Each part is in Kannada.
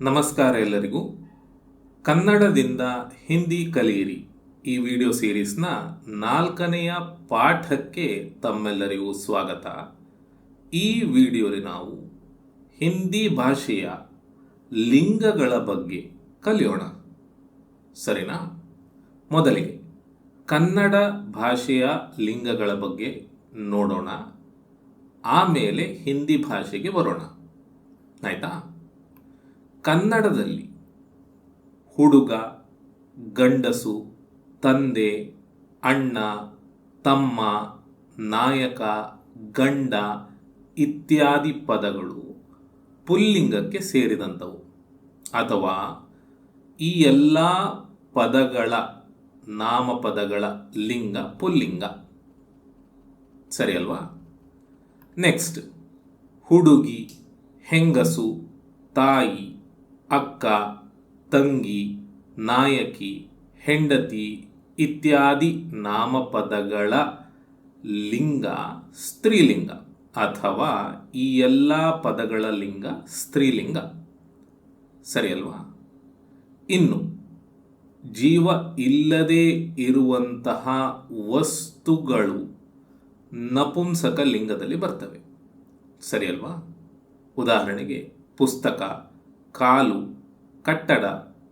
ನಮಸ್ಕಾರ ಎಲ್ಲರಿಗೂ. ಕನ್ನಡದಿಂದ ಹಿಂದಿ ಕಲಿಯಿರಿ. ಈ ವಿಡಿಯೋ ಸೀರೀಸ್ನ ನಾಲ್ಕನೆಯ ಪಾಠಕ್ಕೆ ತಮ್ಮೆಲ್ಲರಿಗೂ ಸ್ವಾಗತ. ಈ ವಿಡಿಯೋಲಿ ನಾವು ಹಿಂದಿ ಭಾಷೆಯ ಲಿಂಗಗಳ ಬಗ್ಗೆ ಕಲಿಯೋಣ. ಸರಿನಾ? ಮೊದಲಿಗೆ ಕನ್ನಡ ಭಾಷೆಯ ಲಿಂಗಗಳ ಬಗ್ಗೆ ನೋಡೋಣ. ಆಮೇಲೆ ಹಿಂದಿ ಭಾಷೆಗೆ ಬರೋಣ. ಆಯ್ತಾ? ಕನ್ನಡದಲ್ಲಿ ಹುಡುಗ, ಗಂಡಸು, ತಂದೆ, ಅಣ್ಣ, ತಮ್ಮ, ನಾಯಕ, ಗಂಡ ಇತ್ಯಾದಿ ಪದಗಳು ಪುಲ್ಲಿಂಗಕ್ಕೆ ಸೇರಿದಂಥವು. ಅಥವಾ ಈ ಎಲ್ಲ ಪದಗಳ ನಾಮಪದಗಳ ಲಿಂಗ, ಪುಲ್ಲಿಂಗ. ಸರಿ ಅಲ್ವಾ? ನೆಕ್ಸ್ಟ್ ಹುಡುಗಿ, ಹೆಂಗಸು, ತಾಯಿ ಅಕ್ಕ, ತಂಗಿ, ನಾಯಕಿ, ಹೆಂಡತಿ ಇತ್ಯಾದಿ ನಾಮಪದಗಳ ಲಿಂಗ ಸ್ತ್ರೀಲಿಂಗ ಅಥವಾ ಈ ಎಲ್ಲ ಪದಗಳ ಲಿಂಗ ಸ್ತ್ರೀಲಿಂಗ. ಸರಿ ಅಲ್ವಾ ಇನ್ನು, ಜೀವ ಇಲ್ಲದೆ ಇರುವಂತಹ ವಸ್ತುಗಳು ನಪುಂಸಕ ಲಿಂಗದಲ್ಲಿ ಬರ್ತವೆ. ಸರಿ ಅಲ್ವಾ ಉದಾಹರಣೆಗೆ ಪುಸ್ತಕ. ಕಾಲು, ಕಟ್ಟಡ,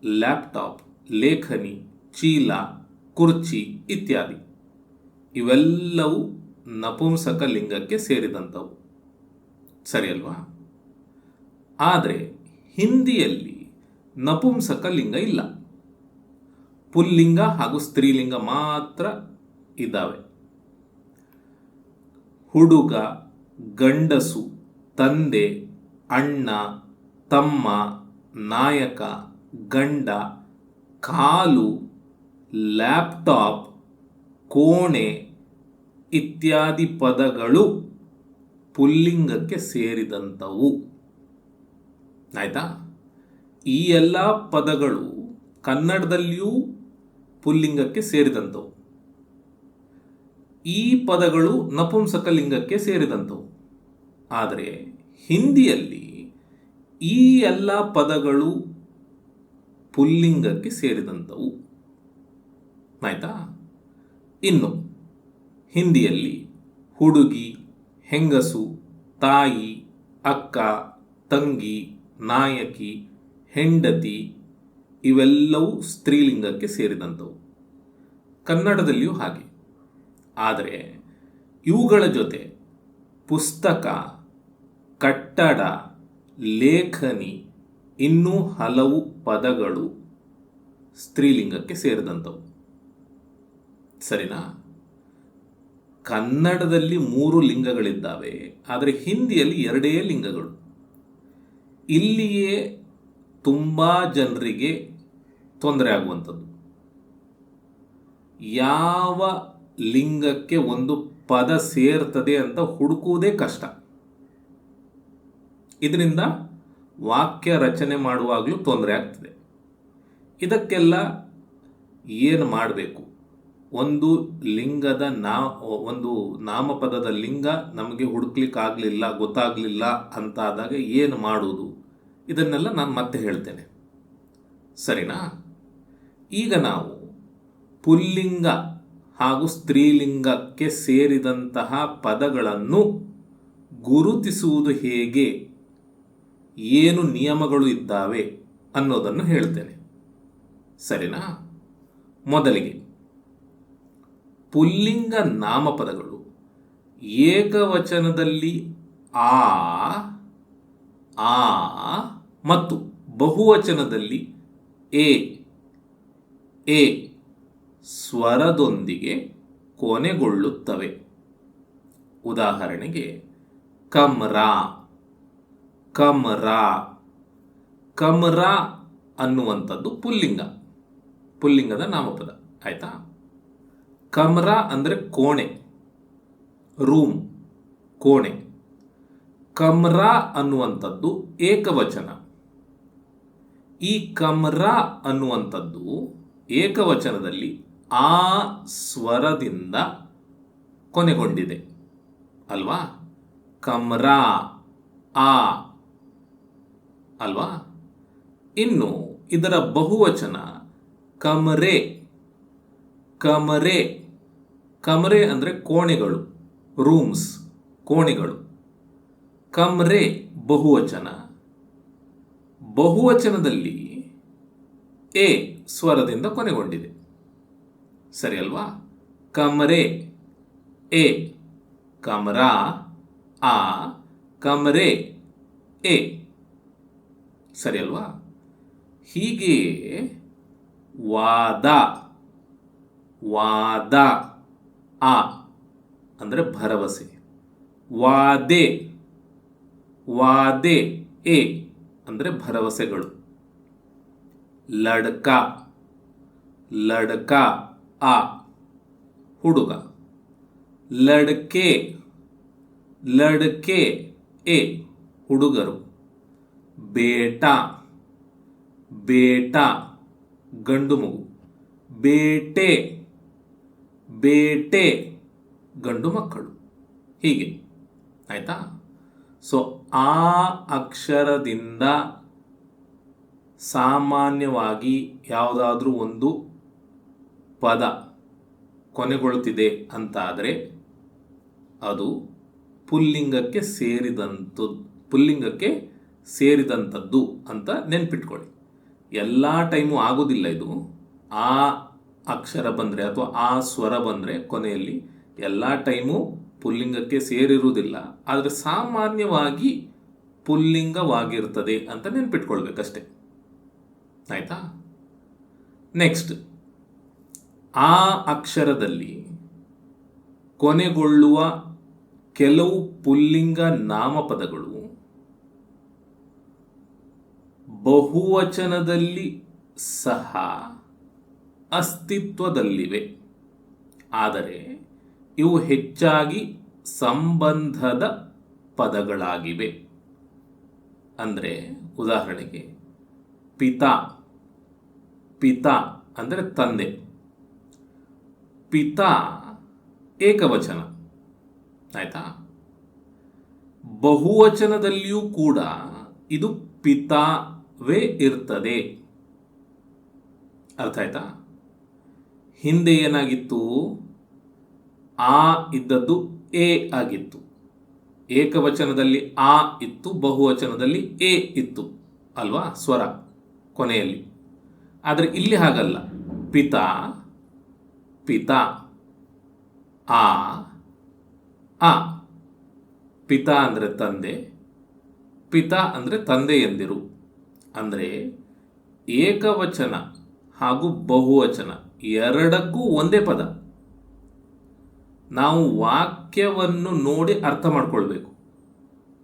ಲ್ಯಾಪ್ಟಾಪ್, ಲೇಖನಿ, ಚೀಲ, ಕುರ್ಚಿ ಇತ್ಯಾದಿ. ಇವೆಲ್ಲವೂ ನಪುಂಸಕ ಲಿಂಗಕ್ಕೆ ಸೇರಿದಂಥವು. ಸರಿ ಅಲ್ವಾ? ಆದರೆ ಹಿಂದಿಯಲ್ಲಿ ನಪುಂಸಕ ಲಿಂಗ ಇಲ್ಲ. ಪುಲ್ಲಿಂಗ ಹಾಗೂ ಸ್ತ್ರೀಲಿಂಗ ಮಾತ್ರ ಇದ್ದಾವೆ. ಹುಡುಗ, ಗಂಡಸು, ತಂದೆ, ಅಣ್ಣ ತಮ್ಮ ನಾಯಕ ಗಂಡ ಕಾಲು, ಲ್ಯಾಪ್ಟಾಪ್, ಕೋಣೆ ಇತ್ಯಾದಿ ಪದಗಳು ಪುಲ್ಲಿಂಗಕ್ಕೆ ಸೇರಿದಂಥವು. ಆಯಿತಾ? ಈ ಎಲ್ಲ ಪದಗಳು ಕನ್ನಡದಲ್ಲಿಯೂ ಪುಲ್ಲಿಂಗಕ್ಕೆ ಸೇರಿದಂಥವು. ಈ ಪದಗಳು ನಪುಂಸಕ ಲಿಂಗಕ್ಕೆ ಸೇರಿದಂಥವು. ಆದರೆ ಹಿಂದಿಯಲ್ಲಿ ಈ ಎಲ್ಲ ಪದಗಳು ಪುಲ್ಲಿಂಗಕ್ಕೆ ಸೇರಿದಂಥವು. ಆಯ್ತಾ? ಇನ್ನು ಹಿಂದಿಯಲ್ಲಿ ಹುಡುಗಿ, ಹೆಂಗಸು, ತಾಯಿ, ಅಕ್ಕ, ತಂಗಿ, ನಾಯಕಿ, ಹೆಂಡತಿ ಇವೆಲ್ಲವೂ ಸ್ತ್ರೀಲಿಂಗಕ್ಕೆ ಸೇರಿದಂಥವು. ಕನ್ನಡದಲ್ಲಿಯೂ ಹಾಗೆ. ಆದರೆ ಇವುಗಳ ಜೊತೆ ಪುಸ್ತಕ, ಕಟ್ಟಡ ಲೇಖನಿ ಇನ್ನೂ ಹಲವು ಪದಗಳು ಸ್ತ್ರೀಲಿಂಗಕ್ಕೆ ಸೇರಿದಂಥವು. ಸರಿನಾ? ಕನ್ನಡದಲ್ಲಿ ಮೂರು ಲಿಂಗಗಳಿದ್ದಾವೆ, ಆದರೆ ಹಿಂದಿಯಲ್ಲಿ ಎರಡೇ ಲಿಂಗಗಳು. ಇಲ್ಲಿಯೇ ತುಂಬ ಜನರಿಗೆ ತೊಂದರೆ ಆಗುವಂಥದ್ದು. ಯಾವ ಲಿಂಗಕ್ಕೆ ಒಂದು ಪದ ಸೇರ್ತದೆ ಅಂತ ಹುಡುಕುವುದೇ ಕಷ್ಟ. ಇದರಿಂದ ವಾಕ್ಯ ರಚನೆ ಮಾಡುವಾಗಲೂ ತೊಂದರೆ ಆಗ್ತದೆ. ಇದಕ್ಕೆಲ್ಲ ಏನು ಮಾಡಬೇಕು? ಒಂದು ಲಿಂಗದ ನಾ, ಒಂದು ನಾಮಪದದ ಲಿಂಗ ನಮಗೆ ಹುಡುಕ್ಲಿಕ್ಕಾಗಲಿಲ್ಲ, ಗೊತ್ತಾಗಲಿಲ್ಲ ಅಂತ ಆದಾಗ ಏನು ಮಾಡುವುದು ಇದನ್ನೆಲ್ಲ ನಾನು ಮತ್ತೆ ಹೇಳ್ತೇನೆ. ಸರಿನಾ? ಈಗ ನಾವು ಪುಲ್ಲಿಂಗ ಹಾಗೂ ಸ್ತ್ರೀಲಿಂಗಕ್ಕೆ ಸೇರಿದಂತಹ ಪದಗಳನ್ನು ಗುರುತಿಸುವುದು ಹೇಗೆ? ಏನು ನಿಯಮಗಳು ಇದ್ದಾವೆ ಅನ್ನೋದನ್ನು ಹೇಳ್ತೇನೆ. ಸರಿನಾ? ಮೊದಲಿಗೆ, ಪುಲ್ಲಿಂಗ ನಾಮಪದಗಳು ಏಕವಚನದಲ್ಲಿ ಆ ಆ ಮತ್ತು ಬಹುವಚನದಲ್ಲಿ ಎ ಎ ಸ್ವರದೊಂದಿಗೆ ಕೊನೆಗೊಳ್ಳುತ್ತವೆ. ಉದಾಹರಣೆಗೆ, ಕಮ್ರಾ. ಕಮ್ರಾ. ಕಮರ ಅನ್ನುವಂಥದ್ದು ಪುಲ್ಲಿಂಗ. ಪುಲ್ಲಿಂಗದ ನಾಮಪದ. ಆಯ್ತಾ? ಕಮರ ಅಂದರೆ ಕೋಣೆ. ರೂಮ್, ಕೋಣೆ. ಕಮರ ಅನ್ನುವಂಥದ್ದು ಏಕವಚನ. ಈ ಕಮರ ಅನ್ನುವಂಥದ್ದು ಏಕವಚನದಲ್ಲಿ ಆ ಸ್ವರದಿಂದ ಕೊನೆಗೊಂಡಿದೆ. ಅಲ್ವಾ? ಕಮರ, ಆ. ಅಲ್ವಾ? ಇನ್ನು ಇದರ ಬಹುವಚನ ಕಮರೆ. ಕಮರೆ. ಕಮರೆ ಅಂದರೆ ಕೋಣೆಗಳು, ರೂಮ್ಸ್, ಕೋಣೆಗಳು. ಕಮ್ರೆ ಬಹುವಚನ. ಬಹುವಚನದಲ್ಲಿ ಎ ಸ್ವರದಿಂದ ಕೊನೆಗೊಂಡಿದೆ. ಸರಿ ಅಲ್ವಾ? ಕಮರೆ. ಎ. ಕಮರಾ. ಆ. ಕಮರೆ. ಎ. ಸರಿ ಅಲ್ವಾ? ಹೀಗೆ ವಾದ ವಾದ, ಆ ಅಂದರೆ ಭರವಸೆ. ವಾದೆ ವಾದೆ, ಎ ಅಂದರೆ ಭರವಸೆಗಳು. ಲಡ್ಕ ಲಡ್ಕ, ಆ ಹುಡುಗ. ಲಡ್ಕೆ ಲಡ್ಕೆ, ಎ ಹುಡುಗರು. ಬೇಟ ಬೇಟ, ಗಂಡು ಮಗು. ಬೇಟೆ ಬೇಟೆ, ಗಂಡು ಮಕ್ಕಳು. ಹೀಗೆ. ಆಯಿತಾ? ಸೊ ಆ ಅಕ್ಷರದಿಂದ ಸಾಮಾನ್ಯವಾಗಿ ಯಾವುದಾದ್ರೂ ಒಂದು ಪದ ಕೊನೆಗೊಳ್ಳುತ್ತಿದೆ ಅಂತಾದರೆ ಅದು ಪುಲ್ಲಿಂಗಕ್ಕೆ ಸೇರಿದಂಥದ್ದು ಪುಲ್ಲಿಂಗಕ್ಕೆ ಸೇರಿದಂಥದ್ದು ಅಂತ ನೆನ್ಪಿಟ್ಕೊಳ್ಳಿ. ಎಲ್ಲ ಟೈಮು ಆಗೋದಿಲ್ಲ ಇದು. ಆ ಅಕ್ಷರ ಬಂದರೆ ಅಥವಾ ಆ ಸ್ವರ ಬಂದರೆ ಕೊನೆಯಲ್ಲಿ ಎಲ್ಲ ಟೈಮು ಪುಲ್ಲಿಂಗಕ್ಕೆ ಸೇರಿರುವುದಿಲ್ಲ. ಆದರೆ ಸಾಮಾನ್ಯವಾಗಿ ಪುಲ್ಲಿಂಗವಾಗಿರ್ತದೆ ಅಂತ ನೆನ್ಪಿಟ್ಕೊಳ್ಬೇಕಷ್ಟೆ. ಆಯಿತಾ? ನೆಕ್ಸ್ಟ್ ಆ ಅಕ್ಷರದಲ್ಲಿ ಕೊನೆಗೊಳ್ಳುವ ಕೆಲವು ಪುಲ್ಲಿಂಗ ನಾಮಪದಗಳು ಬಹುವಚನದಲ್ಲಿ ಸಹ ಅಸ್ತಿತ್ವದಲ್ಲಿವೆ. ಆದರೆ ಇವು ಹೆಚ್ಚಾಗಿ ಸಂಬಂಧದ ಪದಗಳಾಗಿವೆ. ಅಂದರೆ ಉದಾಹರಣೆಗೆ ಪಿತಾ ಪಿತಾ ಅಂದರೆ ತಂದೆ. ಪಿತಾ ಏಕವಚನ, ಆಯ್ತಾ? ಬಹುವಚನದಲ್ಲಿಯೂ ಕೂಡ ಇದು ಪಿತಾವೇ ಇರ್ತದೆ. ಅರ್ಥ ಆಯ್ತಾ? ಹಿಂದೆ ಏನಾಗಿತ್ತು? ಆ ಇದ್ದದ್ದು ಎ ಆಗಿತ್ತು. ಏಕವಚನದಲ್ಲಿ ಆ ಇತ್ತು, ಬಹುವಚನದಲ್ಲಿ ಎ ಇತ್ತು ಅಲ್ವಾ? ಸ್ವರ ಕೊನೆಯಲ್ಲಿ. ಆದರೆ ಇಲ್ಲಿ ಹಾಗಲ್ಲ. ಪಿತಾ ಪಿತಾ, ಆ ಆ. ಪಿತಾ ಅಂದರೆ ತಂದೆ, ಪಿತಾ ಅಂದರೆ ತಂದೆ ಎಂದಿರು. ಅಂದರೆ ಏಕವಚನ ಹಾಗೂ ಬಹುವಚನ ಎರಡಕ್ಕೂ ಒಂದೇ ಪದ. ನಾವು ವಾಕ್ಯವನ್ನು ನೋಡಿ ಅರ್ಥ ಮಾಡ್ಕೊಳ್ಬೇಕು.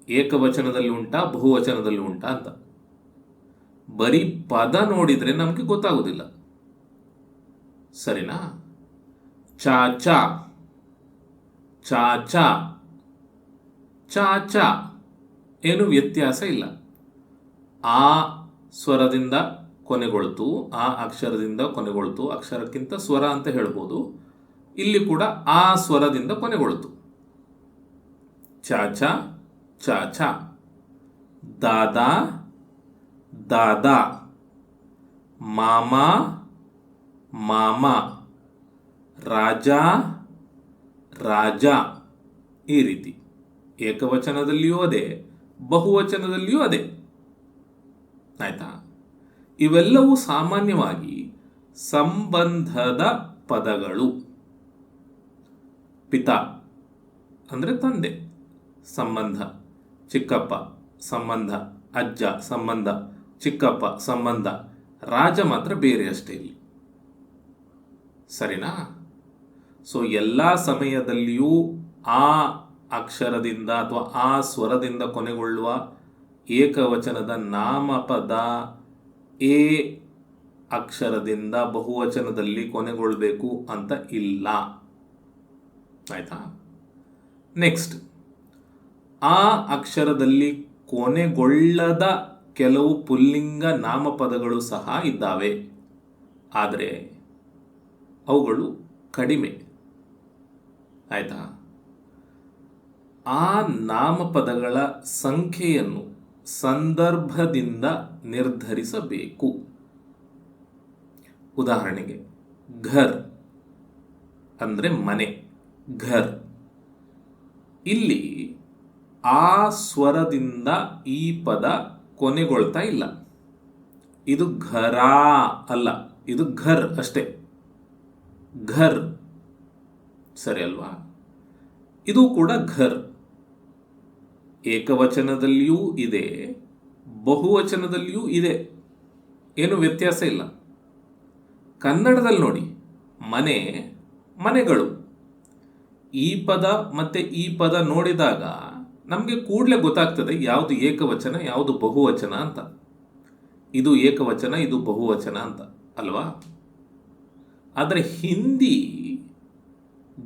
ಏಕವಚನದಲ್ಲಿ ಉಂಟಾ, ಬಹುವಚನದಲ್ಲಿ ಉಂಟಾ ಅಂತ. ಬರೀ ಪದ ನೋಡಿದರೆ ನಮಗೆ ಗೊತ್ತಾಗೋದಿಲ್ಲ. ಸರಿನಾ? ಚಾಚಾ ಚಾಚಾ ಚಾಚಾ ಏನು ವ್ಯತ್ಯಾಸ ಇಲ್ಲ. ಆ ಸ್ವರದಿಂದ ಕೊನೆಗೊಳ್ತು, ಆ ಅಕ್ಷರದಿಂದ ಕೊನೆಗೊಳ್ತು, ಅಕ್ಷರಕ್ಕಿಂತ ಸ್ವರ ಅಂತ ಹೇಳ್ಬೋದು. ಇಲ್ಲಿ ಕೂಡ ಆ ಸ್ವರದಿಂದ ಕೊನೆಗೊಳ್ತು. ಚಾಚ ಚಾಚ ದಾದಾ ದಾದಾ. ಮಾಮ ಮಾಮ. ರಾಜ ರಾಜ. ಈ ರೀತಿ. ಏಕವಚನದಲ್ಲಿಯೂ ಅದೇ, ಬಹುವಚನದಲ್ಲಿಯೂ ಅದೇ. ಆಯ್ತಾ? ಇವೆಲ್ಲವೂ ಸಾಮಾನ್ಯವಾಗಿ ಸಂಬಂಧದ ಪದಗಳು. ಪಿತಾ ಅಂದರೆ ತಂದೆ, ಸಂಬಂಧ. ಚಿಕ್ಕಪ್ಪ, ಸಂಬಂಧ. ಅಜ್ಜ, ಸಂಬಂಧ. ಚಿಕ್ಕಪ್ಪ, ಸಂಬಂಧ. ರಾಜ ಮಾತ್ರ ಬೇರೆ ಅಷ್ಟೇ ಇಲ್ಲಿ. ಸರಿನಾ? ಸೊ ಎಲ್ಲ ಸಮಯದಲ್ಲಿಯೂ ಆ ಅಕ್ಷರದಿಂದ ಅಥವಾ ಆ ಸ್ವರದಿಂದ ಕೊನೆಗೊಳ್ಳುವ ಏಕವಚನದ ನಾಮಪದ ಎ ಅಕ್ಷರದಿಂದ ಬಹುವಚನದಲ್ಲಿ ಕೊನೆಗೊಳ್ಳಬೇಕು ಅಂತ ಇಲ್ಲ. ಆಯ್ತಾ? ನೆಕ್ಸ್ಟ್ ಆ ಅಕ್ಷರದಲ್ಲಿ ಕೊನೆಗೊಳ್ಳದ ಕೆಲವು ಪುಲ್ಲಿಂಗ ನಾಮಪದಗಳು ಸಹ ಇದ್ದಾವೆ. ಆದರೆ ಅವುಗಳು ಕಡಿಮೆ. ಆಯ್ತಾ? ಆ ನಾಮಪದಗಳ ಸಂಖ್ಯೆಯನ್ನು ಸಂದರ್ಭದಿಂದ ನಿರ್ಧರಿಸಬೇಕು. ಉದಾಹರಣೆಗೆ, ಘರ್ ಅಂದರೆ ಮನೆ, ಘರ್. ಇಲ್ಲಿ ಆ ಸ್ವರದಿಂದ ಈ ಪದ ಕೊನೆಗೊಳ್ತಾ ಇಲ್ಲ. ಇದು ಘರಾ ಅಲ್ಲ, ಇದು ಘರ್ ಅಷ್ಟೇ. ಘರ್. ಸರಿ ಅಲ್ವಾ? ಇದು ಕೂಡ ಘರ್. ಏಕವಚನದಲ್ಲಿಯೂ ಇದೆ, ಬಹುವಚನದಲ್ಲಿಯೂ ಇದೆ. ಏನು ವ್ಯತ್ಯಾಸ ಇಲ್ಲ. ಕನ್ನಡದಲ್ಲಿ ನೋಡಿ, ಮನೆ, ಮನೆಗಳು. ಈ ಪದ ಮತ್ತೆ ಈ ಪದ ನೋಡಿದಾಗ ನಮಗೆ ಕೂಡಲೇ ಗೊತ್ತಾಗ್ತದೆ ಯಾವುದು ಏಕವಚನ, ಯಾವುದು ಬಹುವಚನ ಅಂತ. ಇದು ಏಕವಚನ, ಇದು ಬಹುವಚನ ಅಂತ, ಅಲ್ವಾ? ಆದರೆ ಹಿಂದಿ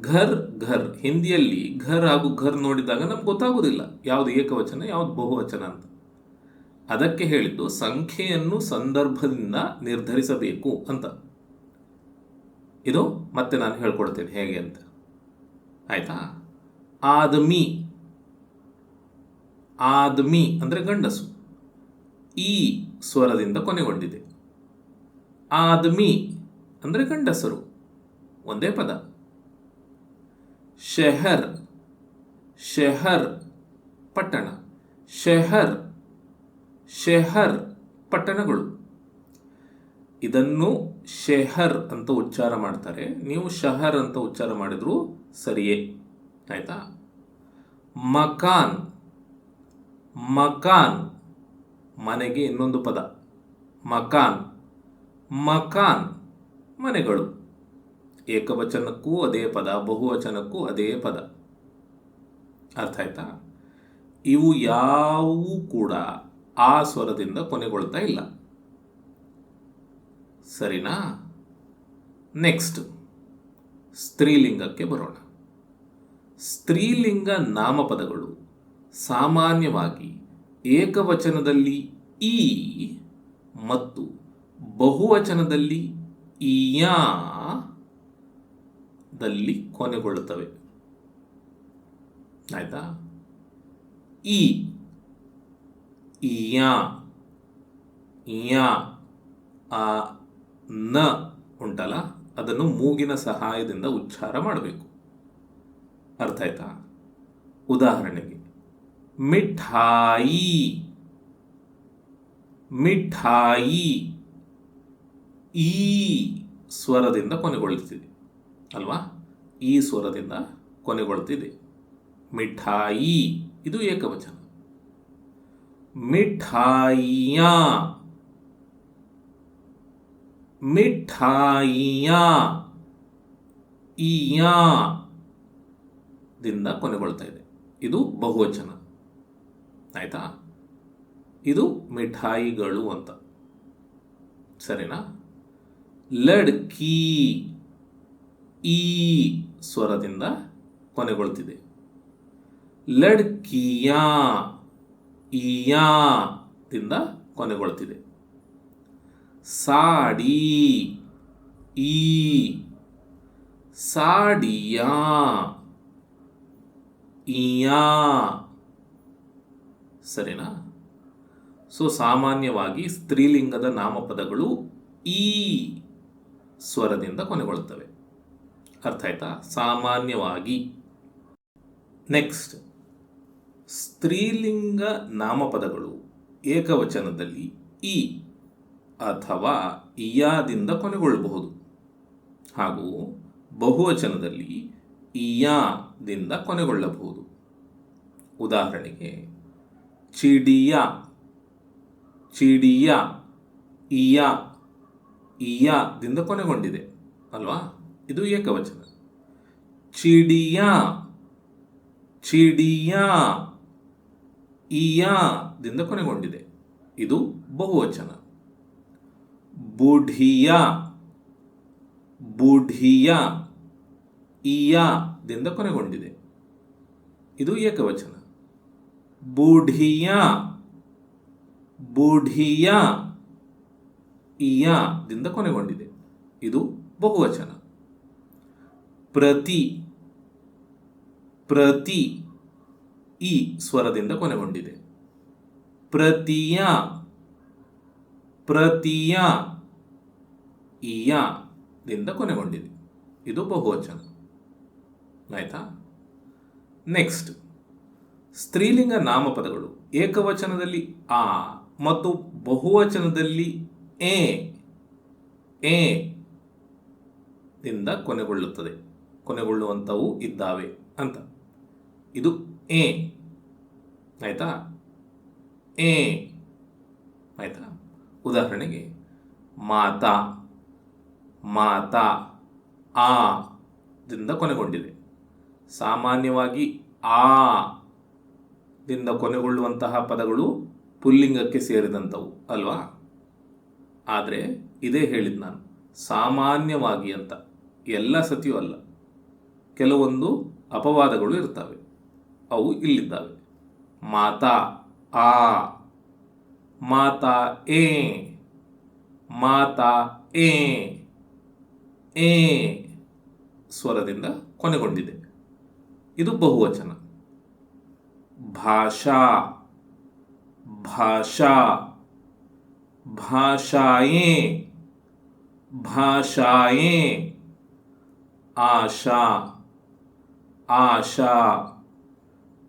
ಘರ್ ಘರ್. ಹಿಂದಿಯಲ್ಲಿ ಘರ್ ಹಾಗೂ ಘರ್ ನೋಡಿದಾಗ ನಮ್ಗೆ ಗೊತ್ತಾಗೋದಿಲ್ಲ. ಯಾವುದು ಏಕವಚನ, ಯಾವುದು ಬಹುವಚನ ಅಂತ. ಅದಕ್ಕೆ ಹೇಳಿದ್ದು ಸಂಖ್ಯೆಯನ್ನು ಸಂದರ್ಭದಿಂದ ನಿರ್ಧರಿಸಬೇಕು ಅಂತ. ಇದು ಮತ್ತೆ ನಾನು ಹೇಳ್ಕೊಡ್ತೇನೆ ಹೇಗೆ ಅಂತ. ಆಯ್ತಾ? ಆದಮಿ. ಆದಮಿ ಅಂದರೆ ಗಂಡಸು. ಈ ಸ್ವರದಿಂದ ಕೊನೆಗೊಂಡಿದೆ. ಆದಮಿ ಅಂದರೆ ಗಂಡಸರು. ಒಂದೇ ಪದ. ಶೆಹರ್ ಶೆಹರ್ ಪಟ್ಟಣ, ಶೆಹರ್ ಶೆಹರ್ ಪಟ್ಟಣಗಳು. ಇದನ್ನು ಶೆಹರ್ ಅಂತ ಉಚ್ಚಾರ ಮಾಡ್ತಾರೆ. ನೀವು ಶಹರ್ ಅಂತ ಉಚ್ಚಾರ ಮಾಡಿದ್ರು ಸರಿಯೇ. ಆಯ್ತಾ? ಮಕಾನ್ ಮಕಾನ್, ಮನೆಗೆ ಇನ್ನೊಂದು ಪದ. ಮಕಾನ್ ಮಕಾನ್, ಮನೆಗಳು. ಏಕವಚನಕ್ಕೂ ಅದೇ ಪದ, ಬಹುವಚನಕ್ಕೂ ಅದೇ ಪದ. ಅರ್ಥ ಆಯ್ತಾ? ಇವು ಯಾವೂ ಕೂಡ ಆ ಸ್ವರದಿಂದ ಕೊನೆಗೊಳ್ತಾ ಇಲ್ಲ. ಸರಿನಾ? ನೆಕ್ಸ್ಟ್, ಸ್ತ್ರೀಲಿಂಗಕ್ಕೆ ಬರೋಣ. ಸ್ತ್ರೀಲಿಂಗ ನಾಮಪದಗಳು ಸಾಮಾನ್ಯವಾಗಿ ಏಕವಚನದಲ್ಲಿ ಈ ಮತ್ತು ಬಹುವಚನದಲ್ಲಿ ಇಯಾ ದಲ್ಲಿ ಕೊನೆಗೊಳ್ಳುತ್ತವೆ. ಆಯ್ತಾ? ಈ ಇಯಾ ಇಯಾ ಆ, ನ ಉಂಟಲ್ಲ? ಅದನ್ನು ಮೂಗಿನ ಸಹಾಯದಿಂದ ಉಚ್ಚಾರ ಮಾಡಬೇಕು. ಅರ್ಥ ಆಯ್ತಾ? ಉದಾಹರಣೆಗೆ, ಮಿಠಾಯಿ ಮಿಠಾಯಿ ಈ ಸ್ವರದಿಂದ ಕೊನೆಗೊಳ್ಳುತ್ತಿದೆ. ಅಲ್ವಾ? ಈ ಸ್ವರದಿಂದ ಕೊನೆಗೊಳ್ತಿದೆ. ಮಿಠಾಯಿ. ಇದು ಏಕವಚನ. ಮಿಠಾಯಿಯ. ಮಿಠಾಯಿಯ. ಇಯಾ. ದಿಂದ ಕೊನೆಗೊಳ್ತಾ ಇದೆ ಇದು ಬಹುವಚನ. ಆಯ್ತಾ? ಇದು ಮಿಠಾಯಿಗಳು ಅಂತ. ಸರಿನಾ? ಲಡ್ಕಿ. ಈ ಸ್ವರದಿಂದ ಕೊನೆಗೊಳ್ತಿದೆ. ಲಡ್ಕಿಯಾ ಇಯಾ ದಿಂದ ಕೊನೆಗೊಳ್ತಿದೆ. ಸಾಡಿ, ಈ, ಸಾಡಿಯಾ ಇಯಾ ಸರಿನಾ? ಸೊ, ಸಾಮಾನ್ಯವಾಗಿ ಸ್ತ್ರೀಲಿಂಗದ ನಾಮಪದಗಳು ಈ ಸ್ವರದಿಂದ ಕೊನೆಗೊಳ್ಳುತ್ತವೆ ಅರ್ಥ ಆಯ್ತಾ ಸಾಮಾನ್ಯವಾಗಿ. ನೆಕ್ಸ್ಟ್ ಸ್ತ್ರೀಲಿಂಗ ನಾಮಪದಗಳು ಏಕವಚನದಲ್ಲಿ ಇ ಅಥವಾ ಇಯಾದಿಂದ ಕೊನೆಗೊಳ್ಳಬಹುದು. ಹಾಗೂ ಬಹುವಚನದಲ್ಲಿ ಇಯಾದಿಂದ ಕೊನೆಗೊಳ್ಳಬಹುದು. ಉದಾಹರಣೆಗೆ, ಚಿಡಿಯ ಚಿಡಿಯ, ಇಯ, ಇಯಾದಿಂದ ಕೊನೆಗೊಂಡಿದೆ, ಅಲ್ವಾ? ಇದು ಏಕವಚನ. ಚಿಡಿಯ ಚಿಡಿಯ ಇಯಾದಿಂದ ಕೊನೆಗೊಂಡಿದೆ. ಇದು ಬಹುವಚನ. ಬುಢಿಯ ಬುಢಿಯ ಇಯಾದಿಂದ ಕೊನೆಗೊಂಡಿದೆ. ಇದು ಏಕವಚನ. ಬುಢಿಯಾ ಬುಢಿಯಾ ಇಯಾದಿಂದ ಕೊನೆಗೊಂಡಿದೆ. ಇದು ಬಹುವಚನ. ಪ್ರತಿ ಪ್ರತಿ ಈ ಸ್ವರದಿಂದ ಕೊನೆಗೊಂಡಿದೆ. ಪ್ರತಿಯ ಪ್ರತಿಯ ಇಯ ದಿಂದ ಕೊನೆಗೊಂಡಿದೆ. ಇದು ಬಹುವಚನ. ಆಯ್ತಾ? ನೆಕ್ಸ್ಟ್, ಸ್ತ್ರೀಲಿಂಗ ನಾಮಪದಗಳು ಏಕವಚನದಲ್ಲಿ ಆ ಮತ್ತು ಬಹುವಚನದಲ್ಲಿ ಎ ಎ ದಿಂದ ಕೊನೆಗೊಳ್ಳುತ್ತದೆ. ಕೊನೆಗೊಳ್ಳುವಂಥವು ಇದ್ದಾವೆ ಅಂತ. ಇದು ಎ. ಆಯ್ತಾ? ಎ. ಆಯಿತಾ? ಉದಾಹರಣೆಗೆ ಮಾತಾ ಮಾತಾ, ಆ ದಿಂದ ಕೊನೆಗೊಂಡಿದೆ. ಸಾಮಾನ್ಯವಾಗಿ ಆ ದಿಂದ ಕೊನೆಗೊಳ್ಳುವಂತಹ ಪದಗಳು ಪುಲ್ಲಿಂಗಕ್ಕೆ ಸೇರಿದಂಥವು, ಅಲ್ವಾ? ಆದರೆ ಇದೇ ಹೇಳಿದ್ ನಾನು, ಸಾಮಾನ್ಯವಾಗಿ ಅಂತ. ಎಲ್ಲ ಸತಿಯೂ ಅಲ್ಲ. ಕೆಲವೊಂದು ಅಪವಾದಗಳು ಇರ್ತವೆ. ಅವು ಇಲ್ಲಿದ್ದಾವೆ. ಮಾತಾ, ಆ, ಮಾತಾ, ಏ ಮಾತಾ, ಏ ಏ ಸ್ವರದಿಂದ ಕೊನೆಗೊಂಡಿದೆ. ಇದು ಬಹುವಚನ. ಭಾಷಾ ಭಾಷಾ, ಭಾಷಾಯೇ ಭಾಷಾಯೇ, ಆಶಾ. ಆಶಾ,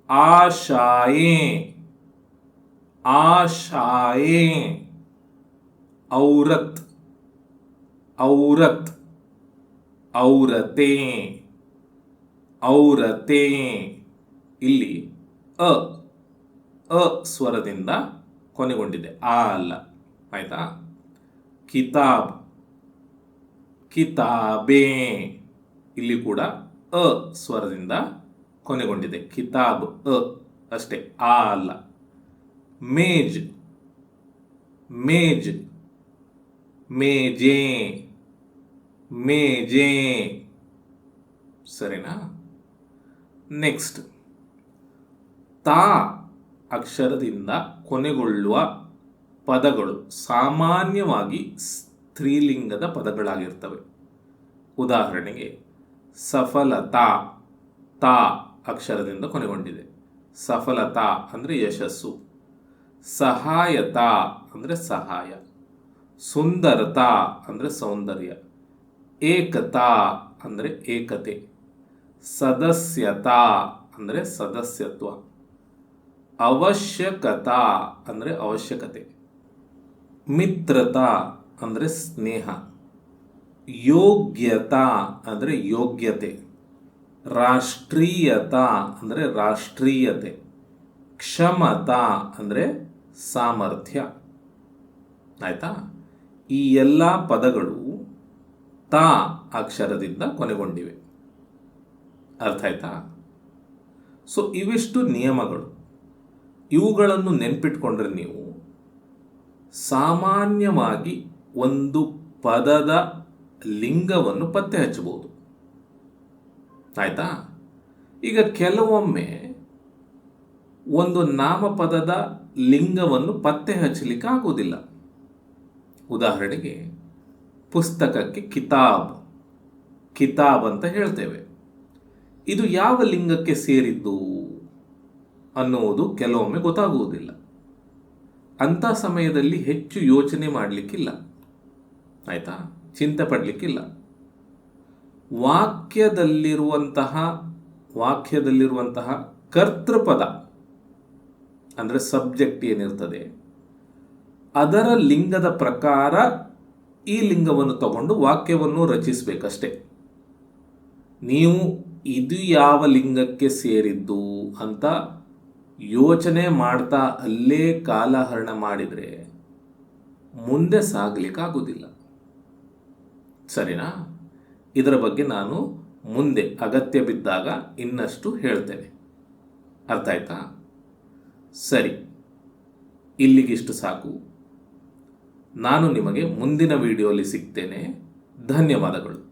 ಆಶಾಯೇ ಆಶಾಯೇ, ಔರತ್ ಔರತ್, ಔರತೆ ಔರತೆ. ಇಲ್ಲಿ ಅ ಅ ಸ್ವರದಿಂದ ಕೊನೆಗೊಂಡಿದೆ. ಆ ಅಲ್ಲ. ಆಯ್ತಾ? ಕಿತಾಬ್, ಕಿತಾಬೇ. ಇಲ್ಲಿ ಕೂಡ ಅ ಸ್ವರದಿಂದ ಕೊನೆಗೊಂಡಿದೆ. ಕಿತಾಬ್ ಅ ಅಷ್ಟೇ, ಆ ಅಲ್ಲ. ಮೇಜ್ ಮೇಜ್, ಮೇಜೇ ಮೇಜೇ. ಸರಿನಾ? ನೆಕ್ಸ್ಟ್. ತಾ ಅಕ್ಷರದಿಂದ ಕೊನೆಗೊಳ್ಳುವ ಪದಗಳು ಸಾಮಾನ್ಯವಾಗಿ ಸ್ತ್ರೀಲಿಂಗದ ಪದಗಳಾಗಿರ್ತವೆ. ಉದಾಹರಣೆಗೆ ಸಫಲತಾ, ತಾ ಅಕ್ಷರದಿಂದ ಕೊನೆಗೊಂಡಿದೆ. ಸಫಲತಾ ಅಂದರೆ ಯಶಸ್ಸು. ಸಹಾಯತಾ ಅಂದರೆ ಸಹಾಯ. ಸುಂದರತಾ ಅಂದರೆ ಸೌಂದರ್ಯ. ಏಕತಾ ಅಂದರೆ ಏಕತೆ. ಸದಸ್ಯತಾ ಅಂದರೆ ಸದಸ್ಯತ್ವ. ಅವಶ್ಯಕತಾ ಅಂದರೆ ಅವಶ್ಯಕತೆ. ಮಿತ್ರತಾ ಅಂದರೆ ಸ್ನೇಹ. ಯೋಗ್ಯತಾ ಅಂದರೆ ಯೋಗ್ಯತೆ. ರಾಷ್ಟ್ರೀಯತಾ ಅಂದರೆ ರಾಷ್ಟ್ರೀಯತೆ. ಕ್ಷಮತಾ ಅಂದರೆ ಸಾಮರ್ಥ್ಯ. ಆಯಿತಾ? ಈ ಎಲ್ಲ ಪದಗಳು ತಾ ಅಕ್ಷರದಿಂದ ಕೊನೆಗೊಂಡಿವೆ. ಅರ್ಥ ಆಯ್ತಾ? ಸೊ ಇವಿಷ್ಟು ನಿಯಮಗಳು. ಇವುಗಳನ್ನು ನೆನ್ಪಿಟ್ಕೊಂಡ್ರೆ ನೀವು ಸಾಮಾನ್ಯವಾಗಿ ಒಂದು ಪದದ ಲಿಂಗವನ್ನು ಪತ್ತೆ ಹಚ್ಚಬಹುದು. ಆಯ್ತಾ? ಈಗ ಕೆಲವೊಮ್ಮೆ ಒಂದು ನಾಮಪದದ ಲಿಂಗವನ್ನು ಪತ್ತೆ ಹಚ್ಚಲಿಕ್ಕೆ ಆಗುವುದಿಲ್ಲ. ಉದಾಹರಣೆಗೆ, ಪುಸ್ತಕಕ್ಕೆ ಕಿತಾಬ್ ಕಿತಾಬ್ ಅಂತ ಹೇಳ್ತೇವೆ. ಇದು ಯಾವ ಲಿಂಗಕ್ಕೆ ಸೇರಿದ್ದು ಅನ್ನುವುದು ಕೆಲವೊಮ್ಮೆ ಗೊತ್ತಾಗುವುದಿಲ್ಲ. ಅಂಥ ಸಮಯದಲ್ಲಿ ಹೆಚ್ಚು ಯೋಚನೆ ಮಾಡಲಿಕ್ಕಿಲ್ಲ. ಆಯ್ತಾ? ಚಿಂತೆ ಪಡಲಿಕ್ಕಿಲ್ಲ ವಾಕ್ಯದಲ್ಲಿರುವಂತಹ ವಾಕ್ಯದಲ್ಲಿರುವಂತಹ ಕರ್ತೃಪದ, ಅಂದರೆ ಸಬ್ಜೆಕ್ಟ್ ಏನಿರ್ತದೆ, ಅದರ ಲಿಂಗದ ಪ್ರಕಾರ ಈ ಲಿಂಗವನ್ನು ತಗೊಂಡು ವಾಕ್ಯವನ್ನು ರಚಿಸಬೇಕಷ್ಟೆ. ನೀವು ಇದು ಯಾವ ಲಿಂಗಕ್ಕೆ ಸೇರಿದ್ದು ಅಂತ ಯೋಚನೆ ಮಾಡ್ತಾ ಅಲ್ಲೇ ಕಾಲಹರಣ ಮಾಡಿದರೆ ಮುಂದೆ ಸಾಗಲಿಕ್ಕಾಗೋದಿಲ್ಲ. ಸರಿನಾ? ಇದರ ಬಗ್ಗೆ ನಾನು ಮುಂದೆ ಅಗತ್ಯ ಬಿದ್ದಾಗ ಇನ್ನಷ್ಟು ಹೇಳ್ತೇನೆ. ಅರ್ಥ ಆಯ್ತಾ? ಸರಿ. ಇಲ್ಲಿಗಿಷ್ಟು ಸಾಕು. ನಾನು ನಿಮಗೆ ಮುಂದಿನ ವಿಡಿಯೋಲಿ ಸಿಗ್ತೇನೆ. ಧನ್ಯವಾದಗಳು.